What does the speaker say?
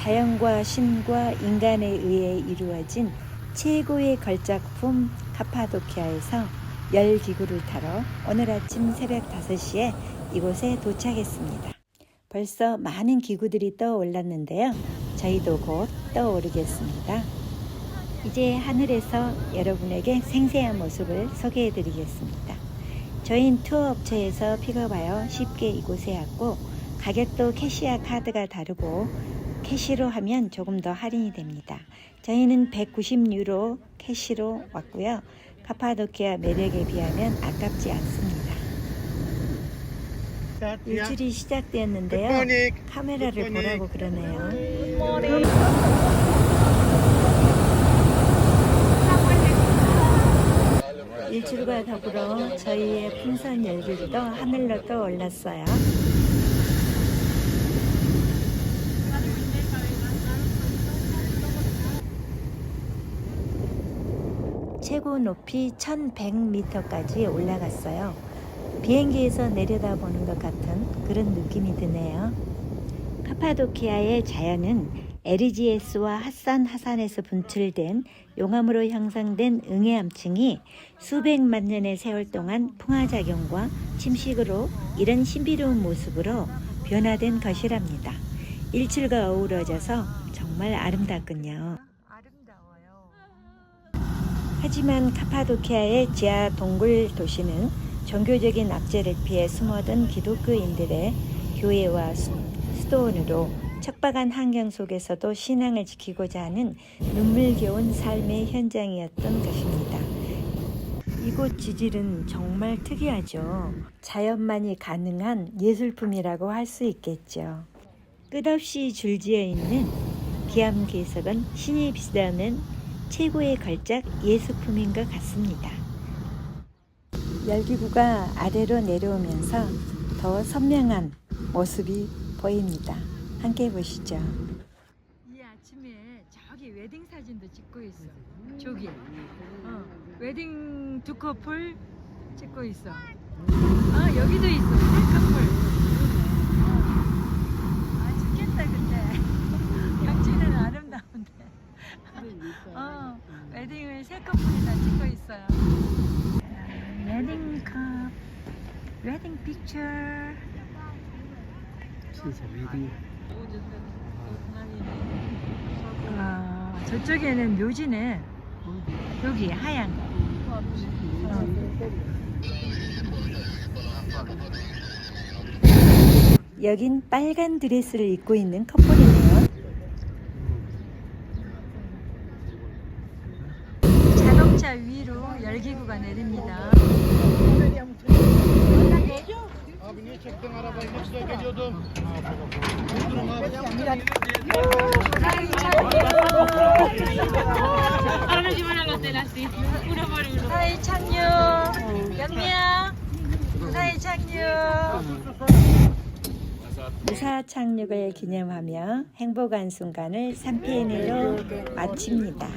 자연과 신과 인간에 의해 이루어진 최고의 걸작품 카파도키아에서 열 기구를 타러 오늘 아침 새벽 5시에 이곳에 도착했습니다. 벌써 많은 기구들이 떠올랐는데요. 저희도 곧 떠오르겠습니다. 이제 하늘에서 여러분에게 생생한 모습을 소개해 드리겠습니다. 저희는 투어 업체에서 픽업하여 쉽게 이곳에 왔고 가격도 캐시와 카드가 다르고 캐시로 하면 조금 더 할인이 됩니다. 저희는 190유로 캐시로 왔고요. 카파도키아 매력에 비하면 아깝지 않습니다. 일출이 시작되었는데요. 카메라를 보라고 그러네요. 일출과 더불어 저희의 풍선 열기도 하늘로 떠올랐어요. 최고 높이 1100m까지 올라갔어요. 비행기에서 내려다보는 것 같은 그런 느낌이 드네요. 카파도키아의 자연은 에리지에스와 핫산 하산에서 분출된 용암으로 형성된 응해암층이 수백만 년의 세월 동안 풍화작용과 침식으로 이런 신비로운 모습으로 변화된 것이랍니다. 일출과 어우러져서 정말 아름답군요. 하지만 카파도키아의 지하 동굴 도시는 종교적인 압제를 피해 숨어든 기독교인들의 교회와 수- 수도원으로 척박한 환경 속에서도 신앙을 지키고자 하는 눈물겨운 삶의 현장이었던 것입니다. 이곳 지질은 정말 특이하죠. 자연만이 가능한 예술품이라고 할 수 있겠죠. 끝없이 줄지어 있는 기암괴석은 신이 비스다는 최고의 걸작 예술품인 것 같습니다. 열기구가 아래로 내려오면서 더 선명한 모습이 보입니다. 함께 보시죠. 이 아침에 저기 웨딩 사진도 찍고 있어. 저기. 어, 웨딩 두 커플 찍고 있어. 아 여기도 있어. 세 커플. 어. 아 죽겠다 근데. 경치는 아름다운데. 어, 웨딩을 세 커플이나 찍고 있어요. 웨딩 컵. 웨딩 픽처. 진짜 웨딩 아, 저쪽에는 묘지네. 여기 하얀 거. 여긴 빨간 드레스를 입고 있는 커플이네요. 자동차 위로 열기구가 내립니다. 무사 착륙을 기념하며 행복한 순간을 3PN으로 마칩니다.